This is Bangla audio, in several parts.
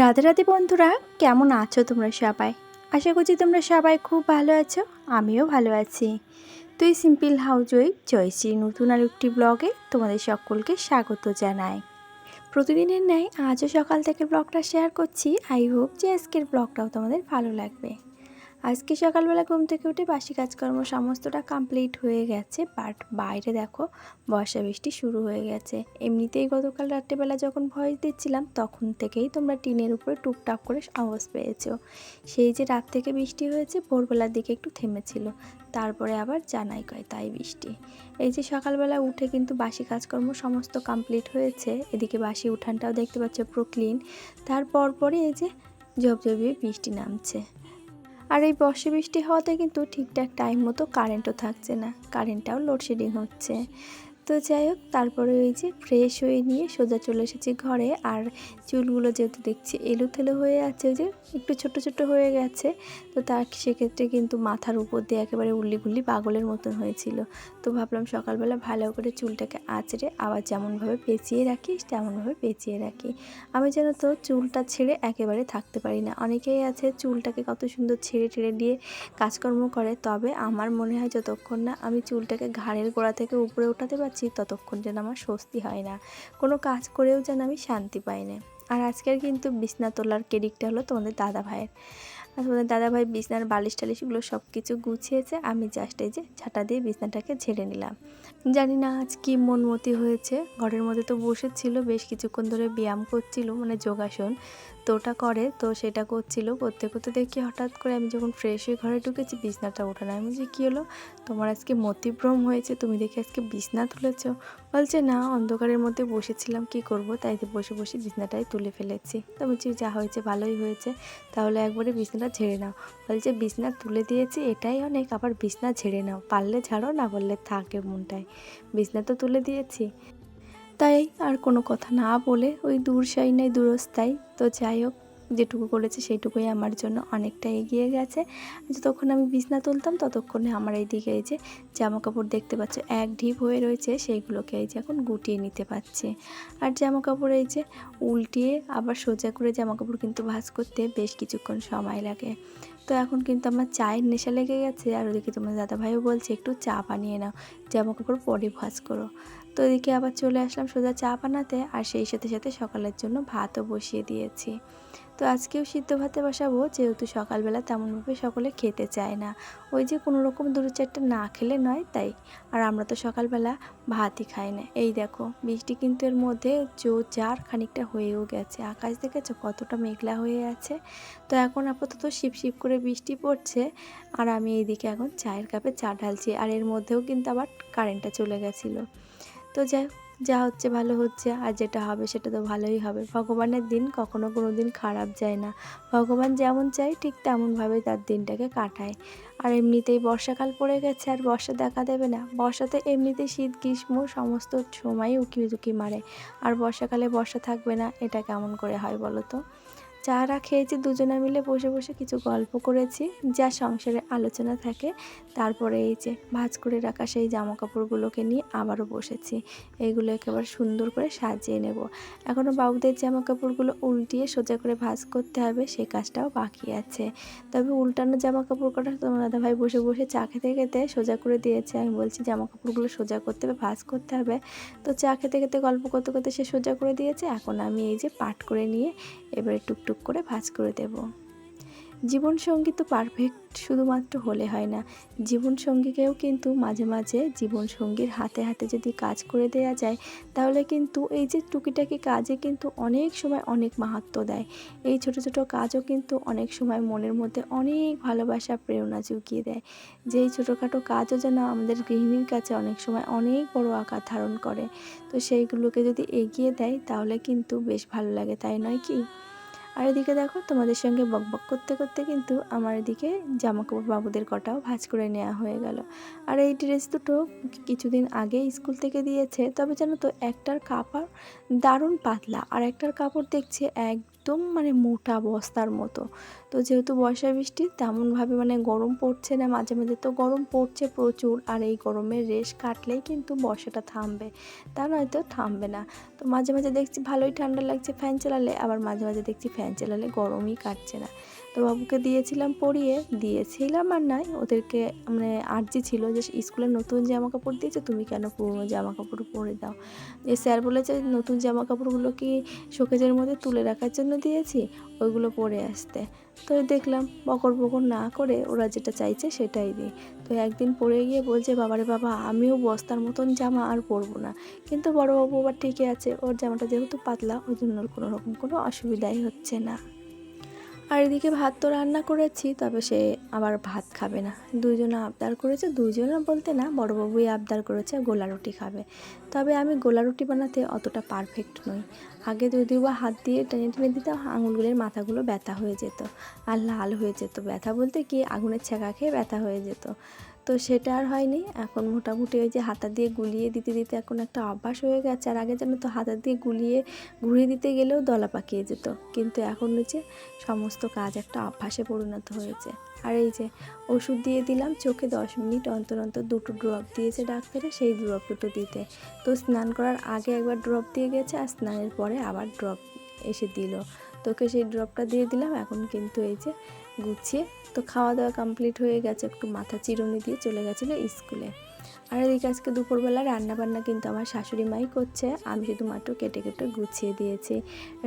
রাধে রাধে বন্ধুরা, কেমন আছো তোমরা সবাই? আশা করছি তোমরা সবাই খুব ভালো আছো, আমিও ভালো আছি। তুই সিম্পল হাউজ ওই জয়শ্রী নতুন আর একটি ব্লগে তোমাদের সকলকে স্বাগত জানাই। প্রতিদিনের ন্যায় আজও সকাল থেকে ব্লগটা শেয়ার করছি। আই হোপ যে আজকের ব্লগটাও তোমাদের ভালো লাগবে। আজকে সকালবেলা ঘুম থেকে উঠে বাসি কাজকর্ম সমস্তটা কমপ্লিট হয়ে গেছে বাট বাইরে দেখো বর্ষা বৃষ্টি শুরু হয়ে গেছে। এমনিতেই গতকাল রাত্রেবেলা যখন ভয়েস দিচ্ছিলাম, তখন থেকেই তোমরা টিনের উপরে টুকটাক করে আওয়াজ পেয়েছ। সেই যে রাত থেকে বৃষ্টি হয়েছে, ভোরবেলার দিকে একটু থেমেছিল, তারপরে আবার জানাই কয় তাই বৃষ্টি। এই যে সকালবেলা উঠে কিন্তু বাসি কাজকর্ম সমস্ত কমপ্লিট হয়েছে, এদিকে বাসি উঠানটাও দেখতে পাচ্ছ পুরো ক্লিন তারপর পরে এই যে ঝপঝপিয়ে বৃষ্টি নামছে। আর এই বর্ষে বৃষ্টি হওয়াতে কিন্তু ঠিকঠাক টাইম মতো কারেন্টও থাকছে না। কারেন্টটাও লোডশেডিং হচ্ছে। তো যাই হোক, তারপরে ওই যে ফ্রেশ হয়ে নিয়ে সোজা চলে এসেছি ঘরে। আর চুলগুলো যেহেতু দেখছি এলোথেলো হয়ে আছে যে একটু ছোট ছোট হয়ে গেছে, তো তার সেক্ষেত্রে কিন্তু মাথার উপর দিয়ে একেবারে উল্লি গুল্লি পাগলের মতন হয়েছিল। তো ভাবলাম সকালবেলা ভালো করে চুলটাকে আঁচড়ে আবার যেমনভাবে পেঁচিয়ে রাখি, তেমনভাবে পেঁচিয়ে রাখি। আমি যেন তো চুলটা ছেড়ে একেবারে থাকতে পারি না। অনেকেই আছে চুলটাকে কত সুন্দর ছেড়ে টেড়ে দিয়ে কাজকর্ম করে, তবে আমার মনে হয় যতক্ষণ না আমি চুলটাকে ঘাড়ের গোড়া থেকে উপরে উঠাতে পারছি ততক্ষণ যেন আমার স্বস্তি হয় না। কোনো কাজ করেও যেন আমি শান্তি পাই না। আর আজকের কিন্তু বিছনা তোলার কেডিকটা হলো তোমাদের দাদা ভাইয়ের আর তোমাদের দাদা ভাই বিছনার বালিশ টালিশগুলো সব কিছু গুছিয়েছে, আমি জাস্ট এই যে ছাটা দিয়ে বিছনাটাকে ঝেড়ে নিলাম। জানি না আজ কি মনমতি হয়েছে। ঘরের মধ্যে তো বসেছিল, বেশ কিছুক্ষণ ধরে ব্যায়াম করছিল মানে যোগাসন। তো ওটা করে, তো সেটা করছিল। করতে করতে দেখি হঠাৎ করে আমি যখন ফ্রেশ হয়ে ঘরে ঢুকেছি, বিছনাটা ওঠে না। আমি যে কী হলো? তোমার আজকে মতিভ্রম হয়েছে? তুমি দেখি আজকে বিছনা তুলেছ? বলছে, না, অন্ধকারের মধ্যে বসেছিলাম, কি করব? তাই বসে বসে বিছনাটাই তুলে ফেলেছি। তো বলছি, যা হয়েছে, ভালোই হয়েছে। তাহলে একবারে বিছনাটা ঝেড়ে নাও। বলছে, বিছনা তুলে দিয়েছি, এটাই অনেক, আবার বিছনা ঝেড়ে নাও। পারলে ঝাড়ো, না বললে থাকে মনটায়। বিছনা তো তুলে দিয়েছি। তাই আর কোনো কথা না বলে ওই দূর সাই নাই দূরস্থায়। তো যাই হোক যেটুকু করেছে সেইটুকুই আমার জন্য অনেকটা এগিয়ে গেছে। যতক্ষণ আমি বিছনা তুলতাম, ততক্ষণে আমার এইদিকে এই যে জামা কাপড় দেখতে পাচ্ছ, এক ঢিপ হয়ে রয়েছে, সেইগুলোকে এই যে এখন গুটিয়ে নিতে পারছে। আর জামা কাপড় এই যে উল্টিয়ে আবার সোজা করে জামা কাপড় কিন্তু ভাঁজ করতে বেশ কিছুক্ষণ সময় লাগে। তো এখন কিন্তু আমার চায়ের নেশা লেগে গেছে, আর ওদিকে তোমার দাদাভাইও বলছে, একটু চা বানিয়ে নাও জামা কাপড় পরে ভাজ করো। তো এদিকে আবার চলে আসলাম সোজা চা বানাতে, আর সেই সাথে সাথে সকালের জন্য ভাতও বসিয়ে দিয়েছি। তো আজকেও সিদ্ধ ভাতে বসাবো, যেহেতু সকালবেলা তেমনভাবে সকলে খেতে চায় না। ওই যে কোনো রকম দুটো চারটে না খেলে নয় তাই, আর আমরা তো সকালবেলা ভাতই খাই না। এই দেখো, বৃষ্টি কিন্তু এর মধ্যে জো চার খানিকটা হয়েও গেছে। আকাশ দেখেছ কতটা মেঘলা হয়ে আছে? তো এখন আপাতত শিপ শিপ করে বৃষ্টি পড়ছে, আর আমি এইদিকে এখন চায়ের কাপে চা ঢালছি, আর এর মধ্যেও কিন্তু আবার কারেন্টটা চলে গেছিল। তো যাই যা হচ্ছে ভালো হচ্ছে আর যেটা হবে সেটা তো ভালোই হবে। ভগবানের দিন কখনো কোনো দিন খারাপ যায় না। ভগবান যেমন চায় ঠিক তেমনভাবে তার দিনটাকে কাটায়। আর এমনিতেই বর্ষাকাল পড়ে গেছে আর বর্ষা দেখা দেবে না। বর্ষাতে এমনিতেই শীত, গ্রীষ্ম সমস্ত সময়ই উকি ঝুঁকি মারে। আর বর্ষাকালে বর্ষা থাকবে না, এটা কেমন করে হয় বলো তো? চারা খেয়েছি, দুজনে মিলে বসে বসে কিছু গল্প করেছি, যা সংসারে আলোচনা থাকে। তারপরে এই যে ভাজ করে রাখা সেই জামা কাপড়গুলোকে নিয়ে আবারও বসেছি। এইগুলো একেবারে সুন্দর করে সাজিয়ে নেব। এখনও বাবুদের জামা কাপড়গুলো উল্টিয়ে সোজা করে ভাজ করতে হবে, সেই কাজটাও বাকি আছে। তবে উল্টানো জামা কাপড় কটা তোমার দাদাভাই বসে বসে চা খেতে খেতে সোজা করে দিয়েছে। আমি বলছি জামা কাপড়গুলো সোজা করতে হবে, ভাজ করতে হবে। তো চা খেতে খেতে গল্প করতে করতে সে সোজা করে দিয়েছে। এখন আমি এই যে পাট করে নিয়ে এবারে টুকটুক করে ভাঁজ করে দেব। জীবনসঙ্গী তো পারফেক্ট শুধুমাত্র হলে হয় না। জীবনসঙ্গীকেও কিন্তু মাঝে মাঝে জীবনসঙ্গীর হাতে হাতে যদি কাজ করে দেয়া যায়, তাহলে কিন্তু এই যে টুকিটাকি কাজে কিন্তু অনেক সময় অনেক মাহাত্ম দেয়। এই ছোট ছোট কাজও কিন্তু অনেক সময় মনের মধ্যে অনেক ভালোবাসা, প্রেরণা জুগিয়ে দেয়। যেই ছোটোখাটো কাজও যেন আমাদের গৃহিণীর কাছে অনেক সময় অনেক বড় আকার ধারণ করে। তো সেইগুলোকে যদি এগিয়ে দেয়, তাহলে কিন্তু বেশ ভালো লাগে, তাই নয় কি? আর এদিকে দেখো, তোমাদের সঙ্গে বকবক করতে করতে কিন্তু আমার এদিকে জামা কাপড় বাবুদের কটাও ভাজ করে নেওয়া হয়ে গেল। আর এই ড্রেস দুটো কিছুদিন আগে স্কুল থেকে দিয়েছে, তবে জানো তো একটার কাপড় দারুণ পাতলা আর একটার কাপড় দেখছে একদম মানে মোটা বস্তার মতো। তো যেহেতু বর্ষা বৃষ্টি, তেমনভাবে মানে গরম পড়ছে না, মাঝে মাঝে তো গরম পড়ছে প্রচুর, আর এই গরমের রেশ কাটলেই কিন্তু বর্ষাটা থামবে। তা নয়তো থামবে না। তো মাঝে মাঝে দেখছি ভালোই ঠান্ডা লাগছে ফ্যান চালালে, আবার মাঝে মাঝে দেখছি ফ্যান চালালে গরমই কাটছে না। তো বাবুকে দিয়েছিলাম পরিয়ে, দিয়েছিলাম আর নাই, ওদেরকে মানে আর্জি ছিল যে স্কুলে নতুন জামা কাপড় দিয়েছে, তুমি কেন পুরনো জামা কাপড় পরে দাও? যে স্যার বলেছে, নতুন জামা কাপড়গুলো কি শোকেজের মধ্যে তুলে রাখার জন্য দিয়েছি? ওইগুলো পরে আসতে। তো দেখলাম বকর বকর না করে ওরা যেটা চাইছে সেটাই দিই তো একদিন পরে গিয়ে বলছে, বাবারে বাবা, আমিও বস্তার মতন জামা আর পরবো না। কিন্তু বড়োবাবু আবার ঠিকই আছে, ওর জামাটা যেহেতু পাতলা, ওই জন্য কোনো রকম কোনো অসুবিধাই হচ্ছে না। আর এদিকে ভাত তো রান্না করেছি, তবে সে আবার ভাত খাবে না। দুজনে আবদার করেছে দুজনে বলতে না, বড়োবাবুই আবদার করেছে, গোলা রুটি খাবে। তবে আমি গোলা রুটি বানাতে অতটা পারফেক্ট নই। আগে যদিও বা হাত দিয়ে টেনে টেনে দিতাম, আঙুলগুলির মাথাগুলো ব্যথা হয়ে যেত। আর লাল হয়ে যেত ব্যথা বলতে কি, আগুনের ছেঁকা খেয়ে ব্যথা হয়ে যেত। তো সেটা আর হয়নি। এখন মোটামুটি ওই যে হাতা দিয়ে গুলিয়ে দিতে দিতে এখন একটা অভ্যাস হয়ে গেছে। আর আগে যেন তো হাতা দিয়ে গুলিয়ে, ঘুরিয়ে দিতে গেলেও দলা পাকিয়ে যেত। কিন্তু এখন হচ্ছে সমস্ত কাজ একটা অভ্যাসে পরিণত হয়েছে। আর এই যে ওষুধ দিয়ে দিলাম, চোখে দশ মিনিট অন্তর অন্তর দুটো ড্রপ দিয়েছে ডাক্তারে, সেই ড্রপ দুটো দিতে। তো স্নান করার আগে একবার ড্রপ দিয়ে গেছে, আর স্নানের পরে আবার ড্রপ এসে দিল। তোকে সেই ড্রপটা দিয়ে দিলাম, এখন কিন্তু এই যে গুছিয়ে তো খাওয়া দাওয়া কমপ্লিট হয়ে গেছে একটু মাথা চিরুনি দিয়ে চলে গেছিল স্কুলে। আর এদিকে আজকে দুপুরবেলা রান্না বান্না কিন্তু আমার শাশুড়ি মাই করছে। আমি শুধুমাত্র কেটে কেটে গুছিয়ে দিয়েছি।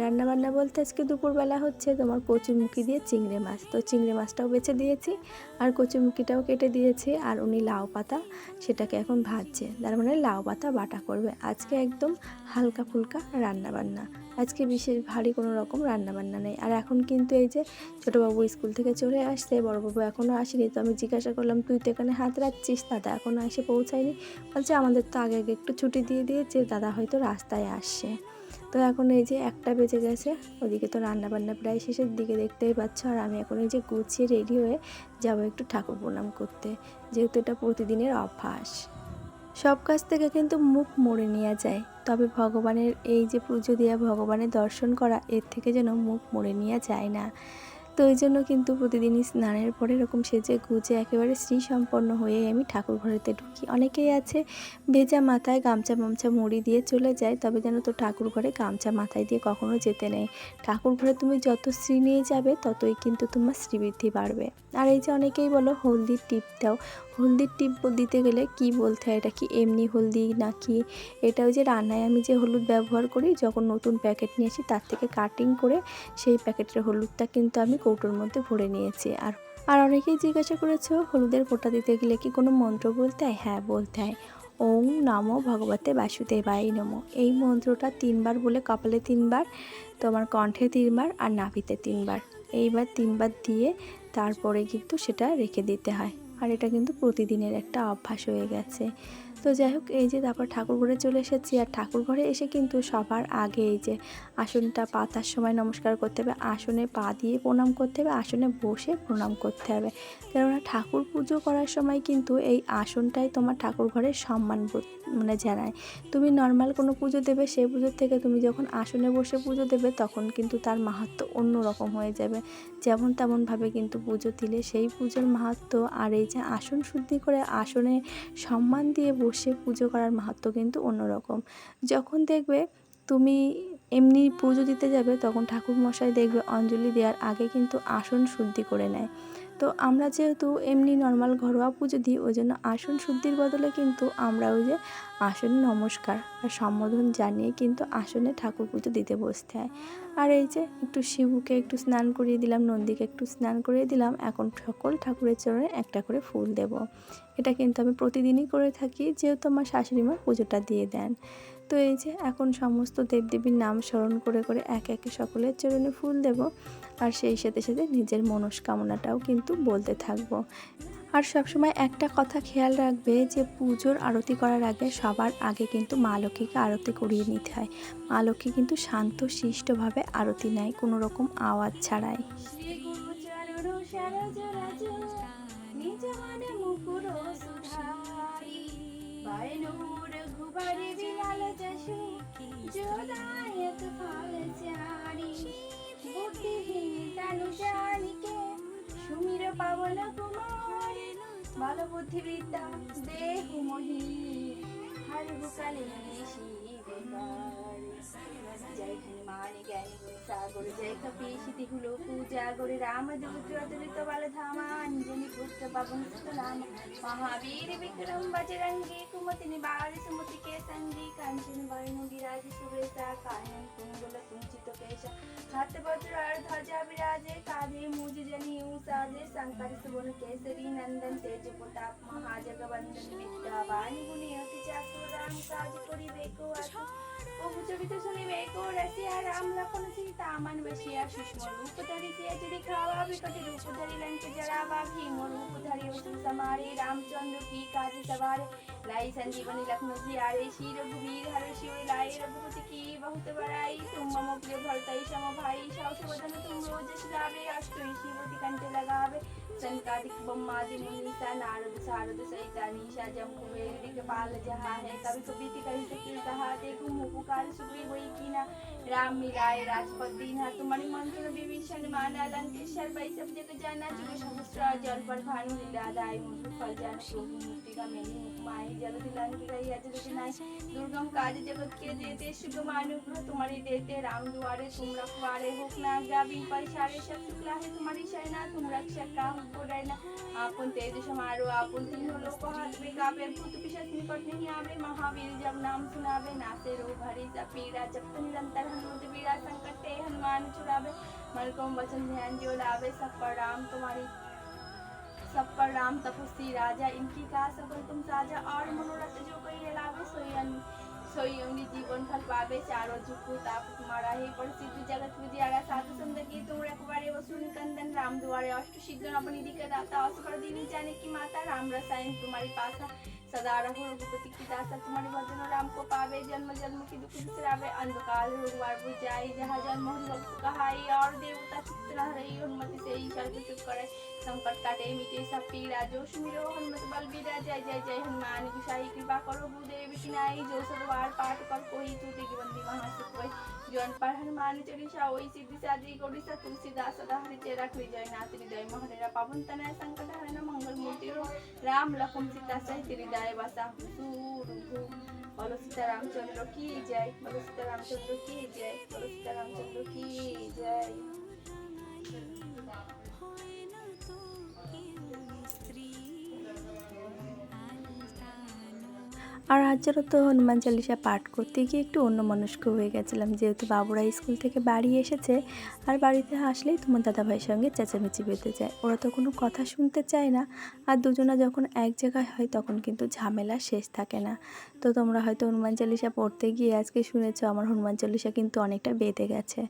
রান্না বান্না বলতে আজকে দুপুরবেলা হচ্ছে তোমার কচুরমুখি দিয়ে চিংড়ি মাছ। তো চিংড়ি মাছটাও বেছে দিয়েছি আর কচুরমুখিটাও কেটে দিয়েছি আর উনি লাউ পাতা সেটাকে এখন ভাজছে। তার মানে লাউ পাতা বাটা করবে। আজকে একদম হালকা ফুলকা রান্না বান্না আজকে বিশেষ ভারী কোনো রকম রান্না বান্না নেই। আর এখন কিন্তু এই যে ছোটোবাবু স্কুল থেকে চলে আসছে, বড়োবাবু এখনও আসেনি। তো আমি জিজ্ঞাসা করলাম, তুই তো এখানে হাত রাখছিস দাদা এখনও এসে পৌঁছায়নি বলছে, আমাদের তো আগে আগে একটু ছুটি দিয়ে দিয়েছে, দাদা হয়তো রাস্তায় আসছে। তো এখন এই যে একটা বেজে গেছে, ওদিকে তো রান্না বান্না প্রায় শেষের দিকে দেখতেই পাচ্ছ। আর আমি এখন এই যে গুছিয়ে রেডি হয়ে যাব একটু ঠাকুর প্রণাম করতে, যেহেতু এটা প্রতিদিনের অভ্যাস। সব কাজ থেকে কিন্তু মুখ মোড়ে নেওয়া যায়। তবে ভগবানের এই যে পুজো দেওয়া ভগবানের দর্শন করা, এর থেকে যেন মুখ মোড়ে নেওয়া যায় না। তো ওই জন্য কিন্তু প্রতিদিনই স্নানের পরে এরকম সেজে গুজে একেবারে শ্রী সম্পন্ন হয়ে আমি ঠাকুর ঘরেতে ঢুকি। অনেকেই আছে ভেজা মাথায় গামছা মামছা মুড়ি দিয়ে চলে যায়, তবে যেন তো ঠাকুর ঘরে গামছা মাথায় দিয়ে কখনো যেতে নেই। ঠাকুর ঘরে তুমি যত শ্রী নিয়ে যাবে, ততই কিন্তু তোমার শ্রীবৃদ্ধি বাড়বে। আর এই যে অনেকেই বলো হলদির টিপ দাও হলদির টিপ দিতে গেলে কি বলতে হয়? এটা কি এমনি হলদি নাকি? এটা ওই যে রান্নায় আমি যে হলুদ ব্যবহার করি, যখন নতুন প্যাকেট নিয়ে আসি, তার থেকে কাটিং করে সেই প্যাকেটের হলুদটা কিন্তু আমি কৌটোর মধ্যে ভরে নিয়েছি। আর আর অনেকেই জিজ্ঞাসা করেছ, হলুদের ফোঁটা দিতে গেলে কি কোনো মন্ত্র বলতে হয়? হ্যাঁ বলতে হয়। ওং নমো ভগবতে বাসুদেবাই নমো। এই মন্ত্রটা তিনবার বলে কপালে তিনবার, তোমার কণ্ঠে তিনবার আর নাভিতে তিনবার। এইবার তিনবার দিয়ে তারপরে কিন্তু সেটা রেখে দিতে হয়। আর এটা কিন্তু প্রতিদিনের একটা অভ্যাস হয়ে গেছে। তো যাই হোক, এই যে তারপর ঠাকুর ঘরে চলে এসেছি। আর ঠাকুর ঘরে এসে কিন্তু সবার আগে এই যে আসনটা পাতার সময় নমস্কার করতে হবে, আসনে পা দিয়ে প্রণাম করতে হবে, আসনে বসে প্রণাম করতে হবে। কেননা ঠাকুর পুজো করার সময় কিন্তু এই আসনটাই তোমার ঠাকুর ঘরের সম্মান মানে জানায়। তুমি নর্মাল কোনো পুজো দেবে সেই পুজোর থেকে তুমি যখন আসনে বসে পুজো দেবে, তখন কিন্তু তার মাহাত্ম অন্য রকম হয়ে যাবে। যেমন তেমনভাবে কিন্তু পুজো দিলে সেই পুজোর মাহাত্ম আর এই যে আসন শুদ্ধি করে আসনে সম্মান দিয়ে বসে পুজো করার মাহাত্ম কিন্তু অন্যরকম। যখন দেখবে তুমি এমনি পুজো দিতে যাবে, তখন ঠাকুর মশাই দেখবে অঞ্জলি দেওয়ার আগে কিন্তু আসন শুদ্ধি করে নেয়। তো আমরা যেহেতু এমনি নর্মাল ঘরোয়া পুজো দিই, ওই জন্য আসন শুদ্ধির বদলে কিন্তু আমরা ওই যে আসনে নমস্কার আর সম্বোধন জানিয়ে কিন্তু আসনে ঠাকুর পুজো দিতে বসতে হয়। আর এই যে একটু শিবুকে একটু স্নান করিয়ে দিলাম, নন্দীকে একটু স্নান করিয়ে দিলাম, এখন সকল ঠাকুরের চরণে একটা করে ফুল দেব। এটা কিন্তু আমি প্রতিদিনই করে থাকি, যেহেতু আমার শাশুড়ি মা পুজোটা দিয়ে দেন। তো এই যে এখন সমস্ত দেবদেবীর নাম স্মরণ করে করে এক একে সকলের চরণে ফুল দেব। আর সেই সাথে সাথে নিজের মনস্কামনাটাও কিন্তু বলতে থাকব। আর সবসময় একটা কথা খেয়াল রাখবে যে পুজোর আরতি করার আগে সবার আগে কিন্তু মা লক্ষ্মীকে আরতি করিয়ে নিতে হয়। মা লক্ষ্মী কিন্তু শান্ত, শিষ্টভাবে আরতি নেয়, কোনো রকম আওয়াজ ছাড়াই। বুদ্ধিহীন বুদ্ধিবৃত্তা দেহুমহি হারবুকালে জয়খানি মানে জ্ঞান সাগর, জয় কপিষিতি হুলো পূজা গরে রাম দূত অতুলিত বালধামা নিজনি পুত্র পাবন সুতলাম মহাবীর, বিক্রম, বজরঙ্গী, কুমতি নিবার কাঞ্চন বর্ণ বিরাজ সুবেশা কানন हाथ वज्र और ध्वजा विराजे काधे मुज जनी साजे शंकर सुवन केसरी नंदन तेज प्रताप महाजगवंदन विद्यावान गुणी अति चातुर राम काज करिबे को आतु বহু চরিত শুনিবে কো রাশিয়া রাম লক্ষণ সীতা মান বসিয়া সুষ্ম রূপ ধরি সিয়া যদি খাওয়া বিকটি রূপ ধরি লঙ্ক জরাবা ভীম রূপ ধরি অসু সমারে রামচন্দ্র की काज सवारे लाई संजीवनी लखनऊ जियारे श्री रघुवीर हर शिव लाई रघुपति की बहुत बड़ाई तुम আমি আসলে কি शिवति कंठ लगावे संकादिक ब्रह्मादि मुनीसा नारद सारद सहिता निशा जम कुबेर दिखपाल जहा है कवि कविति कही सकी कहा देखो मुँह पुकार सुग्री वही कीना राम मिलाए राजपद दीना तुम्हारी मंत्र विभीषण माना लंकेश्वर भाई सब जग जाना जुग सहस्र जल पर भानु लीला दाई मुझ फल जान शोभु मुक्ति का मेरी मुखमाई जल दिलान की गई अजर दिनाई दुर्गम काज जगत के देते शुभ अनुग्रह तुम्हारी देते राम दुआरे तुम रखवारे हो ना गावी परिसारे सब शुक्ला है तुम्हारी शरणा तुम रक्षक का तीनों हाथ में पिशाच आवे महावीर जब नाम सुनावे, नासे हरि सब पीड़ा, जब निरंतर हनुमत संकट ते हनुमान छुड़ावे मलकोम वचन, ध्यान, जो लावे, सब पर राम तुम्हारी, सब पर राम तपस्वी राजा, इनकी का सकल तुम साजा और मनोरथ जो कोई लावे, सोई जीवन फल पावे चारों जुग ताप तुम्हारा ही, प्रसिद्ध जगत विद्यारा साधु संत की तुम कंदन राम दुआरे अष्ट सिद्ध अपनी दिक्कत दाता असफल दीनी। जाने की माता राम रसायन, तुम्हारी पासा सदा रहो, रघुपति की दासा तुम्हारी भजन राम को पावे, जन्म जन्म की दुख बिसरावे अंधकाल रोगवार बुझ जाए जहाँ जन्म हरि भक्त कहाई। और देवता चित्त न रही हनुमति से ही को चुप करे। संकट काटे, मिटे सब पीड़ा जो सुमिरो हनुमत बल बीरा जय जय जय, हनुमान, गुसाई, कृपा करो भूदेव किनाई जो सदवार पाठ कर कोई टूटे की बंदी वही जौन पर জন পারহান মানিচরি ওই সিদ্ধি সাদি গডিসা তুলসি দাস দাহারি চেরা খুই জয়, নাতিনি জয় মহারেরা পাবন তনয়, সংকট না মঙ্গল মূর্তি রাম লখম সীতা সহিত দায় বাসা, হুসুর হু বলো সীতারামচন্দ্র কি জয়? বলো সীতারামচন্দ্র কি জয়? বলো সীতারামচন্দ্র কি জয়? আর আজেরও তো হনুমান চালিশা পাঠ করতে গিয়ে একটু অন্য মনস্ক হয়ে গেছিলাম। যেহেতু বাবুরা স্কুল থেকে বাড়ি এসেছে, আর বাড়িতে আসলেই তোমার দাদাভাইয়ের সঙ্গে চেঁচামেচি বেঁধে যায়। ওরা তো কোনো কথা শুনতে চায় না, আর দুজনা যখন এক জায়গায় হয় তখন কিন্তু ঝামেলা শেষ থাকে না। তো তোমরা হয়তো হনুমান চালিশা পড়তে গিয়ে আজকে শুনেছো, আমার হনুমান চালিসা কিন্তু অনেকটা বেঁধে গেছে।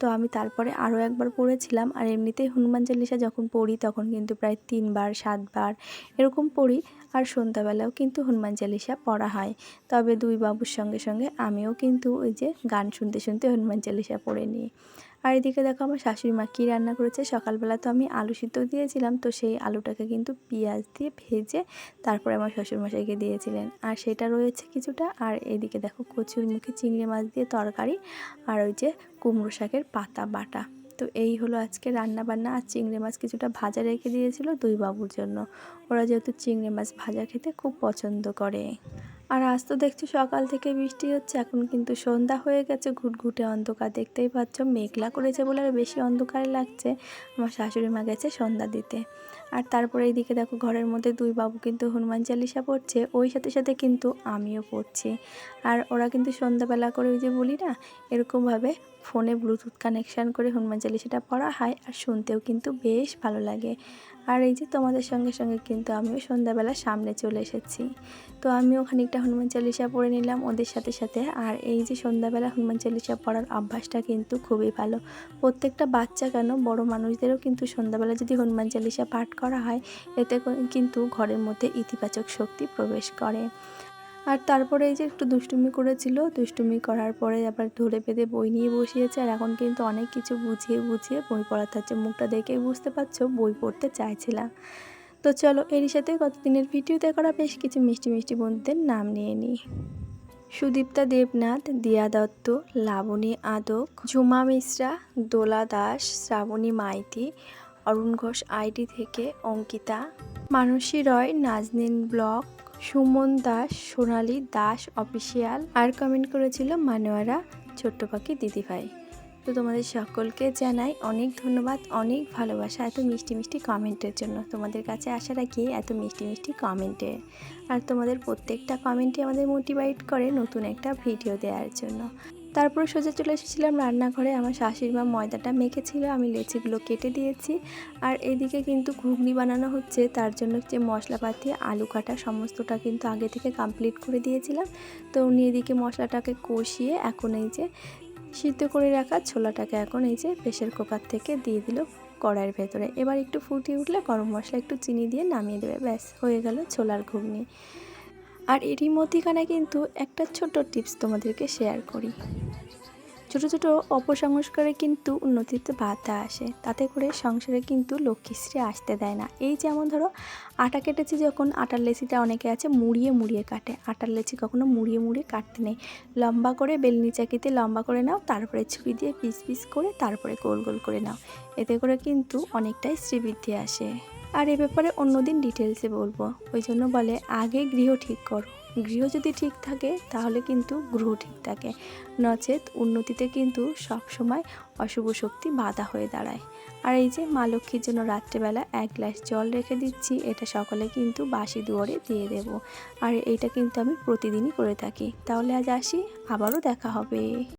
তো আমি তারপরে আরও একবার পড়েছিলাম, আর এমনিতেই হনুমান চালিশা যখন পড়ি তখন কিন্তু প্রায় তিনবার, সাতবার এরকম পড়ি, আর সন্ধ্যাবেলাও কিন্তু হনুমান চালিশা পড়া হয়। তবে দুই বাবুর সঙ্গে সঙ্গে আমিও কিন্তু ওই যে গান শুনতে শুনতে হনুমান চালিসা পড়ে নিই। আর এদিকে দেখো আমার শাশুড়ি মা কী রান্না করেছে? সকালবেলা তো আমি আলু সিদ্ধ দিয়েছিলাম, তো সেই আলুটাকে কিন্তু পেঁয়াজ দিয়ে ভেজে তারপরে আমার শ্বশুরমশাইকে দিয়েছিলেন। আর সেটা রয়েছে কিছুটা, আর এদিকে দেখো কচুর মুখে চিংড়ি মাছ দিয়ে তরকারি, আর ওই যে কুমড়ো শাকের পাতা বাটা। তো এই হলো আজকে রান্না বান্না আর চিংড়ি মাছ কিছুটা ভাজা রেখে দিয়েছিল দুই বাবুর জন্য। ওরা যেহেতু চিংড়ি মাছ ভাজা খেতে খুব পছন্দ করে। আর আজ তো দেখছ সকাল থেকে বৃষ্টি হচ্ছে, এখন কিন্তু সন্ধ্যা হয়ে গেছে, ঘুটঘুটে অন্ধকার দেখতেই পাচ্ছ, মেঘলা করেছে বলে আর বেশি অন্ধকারে লাগছে, আমার শাশুড়ি মা গেছে সন্ধ্যা দিতে। আর তারপরে এইদিকে দেখো ঘরের মধ্যে দুই বাবু কিন্তু হনুমান চালিসা পড়ছে, ওই সাথে সাথে কিন্তু আমিও পড়ছি। আর ওরা কিন্তু সন্ধ্যাবেলা করে ওই যে বলি না, এরকমভাবে ফোনে ব্লুটুথ কানেকশান করে হনুমান চালিসাটা পড়া হয়, আর শুনতেও কিন্তু বেশ ভালো লাগে। আর এই যে তোমাদের সঙ্গে সঙ্গে কিন্তু আমিও সন্ধ্যাবেলা সামনে চলে এসেছি। তো আমিও খানিকটা হনুমান চালিশা পড়ে নিলাম ওদের সাথে সাথে। আর এই যে সন্ধ্যাবেলা হনুমান চালিশা পড়ার অভ্যাসটা কিন্তু খুবই ভালো। প্রত্যেকটা বাচ্চা কেন বড় মানুষদেরও কিন্তু সন্ধ্যাবেলা যদি হনুমান চালিশা পাঠ করা হয়, এতে কিন্তু ঘরের মধ্যে ইতিবাচক শক্তি প্রবেশ করে। আর তারপরে এই যে একটু দুষ্টুমি করেছিল, দুষ্টুমি করার পরে আবার ধরে বেঁধে বই নিয়ে বসিয়েছে। আর এখন কিন্তু অনেক কিছু বুঝিয়ে বুঝিয়ে বই পড়াতে হচ্ছে। মুখটা দেখেই বুঝতে পারছ, বই পড়তে চাইছিলাম। তো চলো, এরই সাথে গতদিনের ভিডিওতে করা বেশ কিছু মিষ্টি মিষ্টি বন্ধুদের নাম নিয়ে নিই। সুদীপ্তা দেবনাথ, দিয়া দত্ত, লাবণী আদক, ঝুমা মিশ্রা, দোলা দাস, শ্রাবণী মাইতি, অরুণ ঘোষ আইডি থেকে অঙ্কিতা, মানসী রয়, নাজনীন ব্লক সুমন দাস, সোনালী দাস অফিসিয়াল আর কমেন্ট করেছিল মানোয়ারা, ছোট্ট পাখি দিদিভাই তো তোমাদের সকলকে জানাই অনেক ধন্যবাদ, অনেক ভালোবাসা, এত মিষ্টি মিষ্টি কমেন্টের জন্য। তোমাদের কাছে আশা রাখি এত মিষ্টি মিষ্টি কমেন্টে আর তোমাদের প্রত্যেকটা কমেন্টই আমাদের মোটিভেট করে নতুন একটা ভিডিও দেওয়ার জন্য। তারপর সোজা চলে এসেছিলাম রান্নাঘরে। আমার শাশুড়ি মা ময়দাটা মেখেছিল, আমি লেচিগুলো কেটে দিয়েছি। আর এদিকে কিন্তু ঘুগনি বানানো হচ্ছে, তার জন্য যে মশলাপাতি, আলু কাটা সমস্তটা কিন্তু আগে থেকে কমপ্লিট করে দিয়েছিলাম। তো উনি এদিকে মশলাটাকে কষিয়ে এখন এই যে সিদ্ধ করে রাখা ছোলাটাকে এখন এই যে প্রেশার কুকার থেকে দিয়ে দিল কড়াইয়ের ভেতরে। এবার একটু ফুটিয়ে উঠলে গরম মশলা একটু চিনি দিয়ে নামিয়ে দেবে। ব্যাস, হয়ে গেল ছোলার ঘুগনি। আর এরই মধ্যিখানে কিন্তু একটা ছোট টিপস তোমাদেরকে শেয়ার করি। ছোট ছোট অপসংস্কারে কিন্তু উন্নতিতে বাধা আসে। তাতে করে সংসারে কিন্তু লক্ষ্মীশ্রী আসতে দেয় না। এই যেমন ধরো, আটা কেটেছি যখন, আটার লেচিটা অনেকে আছে মুড়িয়ে মুড়িয়ে কাটে। আটার লেচি কখনো মুড়িয়ে মুড়িয়ে কাটতে নেই। লম্বা করে বেলনি চাকিতে লম্বা করে নাও, তারপরে ছুরি দিয়ে পিস পিস করে তারপরে গোল গোল করে নাও। এতে করে কিন্তু অনেকটাই শ্রীবৃদ্ধি আসে। আর এ ব্যাপারে অন্যদিন ডিটেলসে বলব। ওই জন্য বলে, আগে গৃহ ঠিক করো। গৃহ যদি ঠিক থাকে, তাহলে কিন্তু গ্রহ ঠিক থাকে। নচেত উন্নতিতে কিন্তু সব সময় অশুভ শক্তি বাধা হয়ে দাঁড়ায়। আর এই যে মা লক্ষ্মীর জন্য রাত্রেবেলা এক গ্লাস জল রেখে দিচ্ছি, এটা সকালে কিন্তু বাসি দুয়ারে দিয়ে দেব। আর এইটা কিন্তু আমি প্রতিদিনই করে থাকি। তাহলে আজ আসি, আবারও দেখা হবে।